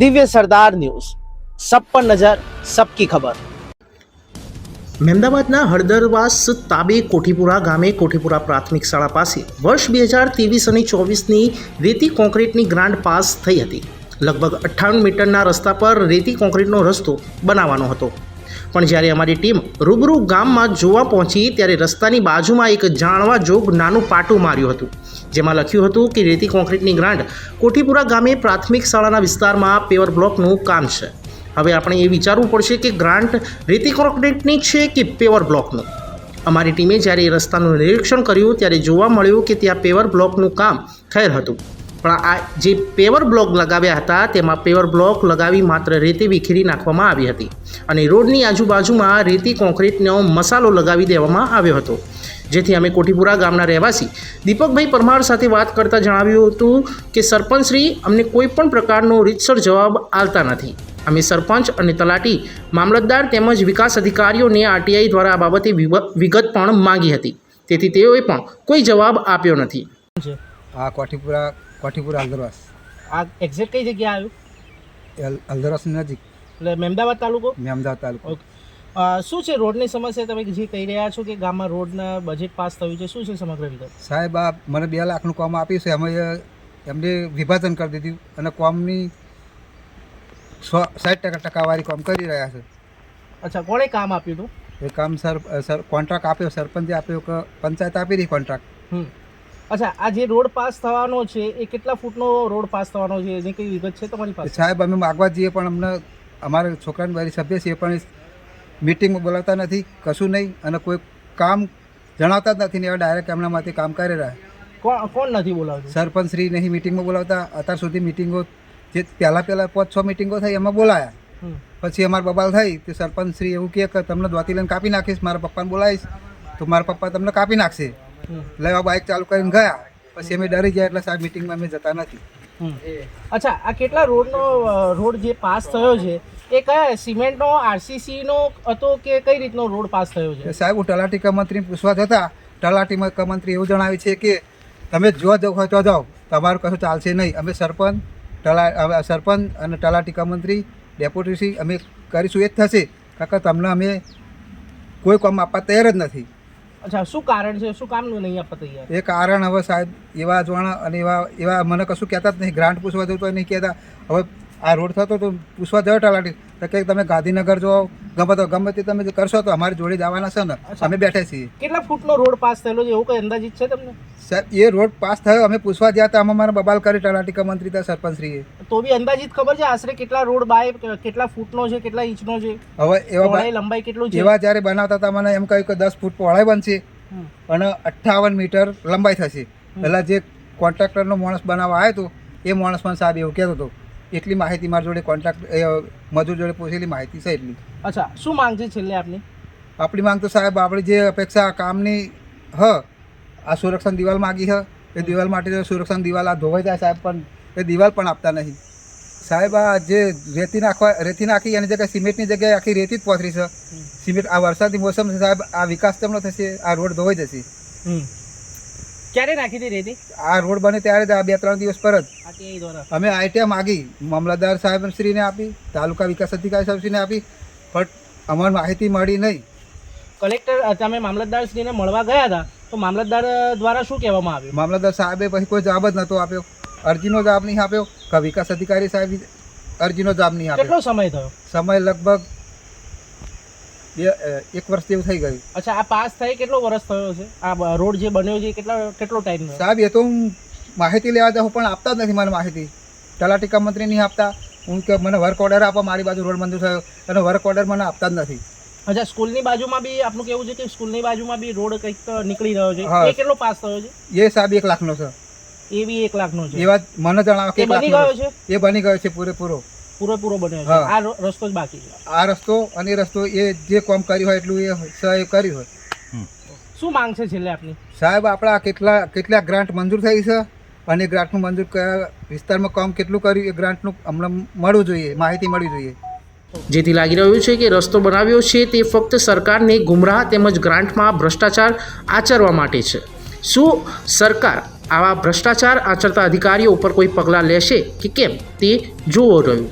દિવ્ય સરદાર ન્યૂઝ સબ પર નજર સબકી ખબર મહેમદાબાદના હળદરવાસ તાબે કોઠીપુરા ગામે કોઠીપુરા પ્રાથમિક શાળા પાસે વર્ષ બે હજાર ત્રેવીસ અને ચોવીસની રેતી કોન્ક્રીટની ગ્રાન્ટ પાસ થઈ હતી. લગભગ અઠ્ઠાણું મીટરના રસ્તા પર રેતી કોન્ક્રીટનો રસ્તો બનાવવાનો હતો. પણ જ્યારે અમારી ટીમ રૂબરૂ ગામમાં જોવા પહોંચી ત્યારે રસ્તાની બાજુમાં એક જાણવા જોગ નાનું પાટું માર્યું હતું. જેમાં લખ્યું હતું કે રેતી કોન્ક્રીટની ગ્રાન્ટ કોઠીપુરા ગામે પ્રાથમિક શાળાના વિસ્તારમાં પેવર બ્લોકનું કામ છે. હવે આપણે એ વિચારવું પડશે કે ગ્રાન્ટ રેતી કોન્ક્રીટની છે કે પેવર બ્લોકનું? અમારી ટીમે જ્યારે એ રસ્તાનું નિરીક્ષણ કર્યું ત્યારે જોવા મળ્યું કે ત્યાં પેવર બ્લોકનું કામ ખેર હતું. પણ આ જે પેવર બ્લોક લગાવ્યા હતા તેમાં પેવર બ્લોક લગાવી માત્ર રેતી વિખેરી નાખવામાં આવી હતી. અને રોડની આજુબાજુમાં રેતી કોન્ક્રીટનો મસાલો લગાવી દેવામાં આવ્યો હતો. જેથી અમે કોઠીપુરા ગામના રહેવાસી. દીપકભાઈ પરમાર સાથે વાત કરતાં જણાવ્યું હતું કે સરપંચશ્રી અમને કોઈ પણ પ્રકારનો રીતસર જવાબ આલતા નથી. અમે સરપંચ અને તલાટી મામલતદાર તેમજ વિકાસ અધિકારીઓને આરટીઆઈ દ્વારા આ બાબતે વિગત પણ માંગી હતી. તેથી તેઓએ પણ કોઈ જવાબ આપ્યો નથી. આ કોઠીપુરા કોઠીપુરા હલ્દરવાસ આ એક્ઝેક્ટ કઈ જગ્યાએ આવ્યું? હલ- હલ્દરવાસની નજીક. એટલે મહેમદાવાદ તાલુકો? મહેમદાવાદ તાલુકો. શું છે રોડની સમસ્યા? તમે જે કહી રહ્યા છો કે ગામમાં રોડના બજેટ પાસ થયું છે શું છે સમગ્ર વિગત સાહેબ આ મને બે લાખનું કામ આપ્યું છે. અમે એમને વિભાજન કરી દીધું અને કોમની સાઠ ટકા ટકાવારી કામ કરી રહ્યા છે. અચ્છા કોણે કામ આપ્યું હતું? એ કામ સર સર કોન્ટ્રાક્ટ આપ્યો સરપંચે આપ્યો કે પંચાયત આપી હતી કોન્ટ્રાક્ટ અચ્છા આ જે રોડ પાસ થવાનો છે એ કેટલા ફૂટનો રોડ પાસ થવાનો છે? એની કઈ વિગત છે તમારી પાસે? સાહેબ અમે માગવા જઈએ પણ અમને અમારા છોકરાની વારી સભ્ય છે એ પણ મિટિંગમાં બોલાવતા નથી કશું નહીં અને કોઈ કામ જણાવતા જ નથી ને એવા ડાયરેક્ટ એમના માટે કામ કરી રહ્યા. કોણ કોણ નથી બોલાવતું? સરપંચ શ્રી નહીં મિટિંગમાં બોલાવતા. અત્યાર સુધી મિટિંગો જે પહેલાં પહેલાં પાંચ છ મિટિંગો થઈ એમાં બોલાયા. પછી અમારા બબાલ થઈ તે સરપંચ શ્રી એવું કહે કે તમને દોતી લઈને કાપી નાખીશ મારા પપ્પાને બોલાવીશ તો મારા પપ્પા તમને કાપી નાખશે. એટલે બાઇક ચાલુ કરીને ગયા. પછી અમે ડરી ગયા એટલે સાહેબ મિટિંગમાં અમે જતા નથી. અચ્છા આ કેટલા રોડનો રોડ જે પાસ થયો છે એ કયા સિમેન્ટનો આરસીસીનો હતો કે કઈ રીતનો રોડ પાસ થયો છે? સાહેબ હું તલાટી કમંત્રી મંત્રી પૂછવા જતા તલાટી કમંત્રી મંત્રી એવું જણાવે છે કે તમે જો જવું હોય તો જાઓ તમારું કશું ચાલશે નહીં. અમે સરપંચ તલા સરપંચ અને તલાટી કમંત્રી મંત્રી ડેપ્યુટીસી અમે કરીશું એ જ થશે. કાકા તમને અમે કોઈ કામ આપવા તૈયાર જ નથી. અચ્છા, શું કારણ છે? શું કામનું નહીં આપવા તૈયાર? એ કારણ હવે સાહેબ, એવા જોણ અને એવા એવા મને કશું કહેતા જ નહીં. ગ્રાન્ટ પૂછવા જવું તો નહીં કહેતા. હવે આ રોડ થતો તો પૂછવા જવા તલાટી તો કે તમે ગાંધીનગર જો ગમે તો ગમે તે તમે કરશો તો અમારી જોડે જવાના છે ને. અમે બેઠા છીએ. કેટલા ફૂટનો રોડ પાસ થયેલો છે? એવું કઈ અંદાજિત છે તમને? સાહેબ એ રોડ પાસ થયો અમે પૂછવા ગયા હતા અમે મારા બબાલ કરી તલાટી કા મંત્રી હતા સરપંચશ્રીએ. તો બી અંદાજિત ખબર છે આશરે કેટલા રોડ બાય કેટલા ફૂટનો છે કેટલા ઇંચનો છે? હવે એવા બાય લંબાઈ કેટલું છે? એવા જ્યારે બનાવતા હતા મને એમ કહ્યું કે દસ ફૂટ પહોળાઈ બનશે. અને અઠ્ઠાવન મીટર લંબાઈ થશે. પહેલાં જે કોન્ટ્રાક્ટરનો માણસ બનાવવા આવ્યો હતો એ માણસ પણ સાહેબ એવું કહેતો હતો એટલી માહિતી મારી જોડે કોન્ટ્રાક્ટ મજૂર જોડે પૂછેલી માહિતી છે એટલી. અચ્છા શું માંગ છે છેલ્લે આપની? આપણી માંગ તો સાહેબ આપણી જે અપેક્ષા કામની હ આ સુરક્ષણ દિવાલ માગી હ એ દિવાલ માટે જો સુરક્ષાની દિવાલ આ ધોવાઈ જાય સાહેબ પણ એ દિવાલ પણ આપતા નહીં. સાહેબ આ જે રેતી નાખવા રેતી નાખી એની જગ્યાએ સિમેન્ટની જગ્યાએ આખી રેતી જ પહોંચી છે. સિમેન્ટ આ વરસાદની મોસમ છે સાહેબ આ વિકાસ તેમનો થશે આ રોડ ધોવાઈ જશે. ક્યારે નાખી હતી રેતી? આ રોડ બને ત્યારે જ આ બે ત્રણ દિવસ પર જ. અમે આઈટીઆઈ માગી મામલતદાર સાહેબશ્રીને આપી તાલુકા વિકાસ અધિકારી સાહેબશ્રીને આપી પણ અમારે માહિતી મળી નહીં. કલેક્ટર તમે મામલતદારશ્રીને મળવા ગયા હતા તો મામલતદાર દ્વારા શું કહેવામાં આવ્યું? મામલતદાર સાહેબે પછી કોઈ જવાબ જ નહોતો આપ્યો. અરજીનો જવાબ નહીં આપ્યો. કે વિકાસ અધિકારી સાહેબ અરજીનો જવાબ નહીં આપ્યો. કેટલો સમય થયો? સમય લગભગ બે એક વર્ષ જેવું થઈ ગયું. અચ્છા આ પાસ થઈ કેટલો વર્ષ થયો છે? આ રોડ જે બન્યો છે કેટલા કેટલો ટાઈમ સાહેબ એ તો હું માહિતી લેવા જાઉં પણ આપતા જ નથી મને માહિતી. તલાટીકા મંત્રી નહીં આપતા. હું કે મને વર્ક ઓર્ડર આપો મારી બાજુ રોડ મંજૂર થયો. અને વર્ક ઓર્ડર મને આપતા જ નથી. અચ્છા સ્કૂલની બાજુમાં બી આપનું કેવું છે કે સ્કૂલની બાજુમાં બી રોડ કંઈક નીકળી રહ્યો છે. એ કેટલો પાસ થયો છે? એ સાહેબ એક લાખનો છે. એ બી એક લાખનો છે. એવા મને જણાવો કે બની ગયો છે? એ બની ગયો છે પૂરેપૂરો. પૂરેપૂરો બન્યો છે. આ રસ્તો જ બાકી છે. આ રસ્તો અને એ રસ્તો એ જે કામ કર્યું હોય એટલું એ સહાય કર્યું હોય. શું માંગ છે છેલ્લે આપની? સાહેબ આપણા કેટલા કેટલા ગ્રાન્ટ મંજૂર થઈ છે અને ગ્રાન્ટનું મંજૂર કયા વિસ્તારમાં કામ કેટલું કર્યું એ ગ્રાન્ટનું હમણાં મળવું જોઈએ માહિતી મળવી જોઈએ. જેથી લાગી રહ્યું છે કે રસ્તો બનાવ્યો છે તે ફક્ત સરકારને ગુમરાહ તેમજ ગ્રાન્ટમાં ભ્રષ્ટાચાર આચરવા માટે છે. શું સરકાર આવા ભ્રષ્ટાચાર આચરતા અધિકારીઓ ઉપર કોઈ પગલાં લેશે કે કેમ તે જોવો રહ્યું.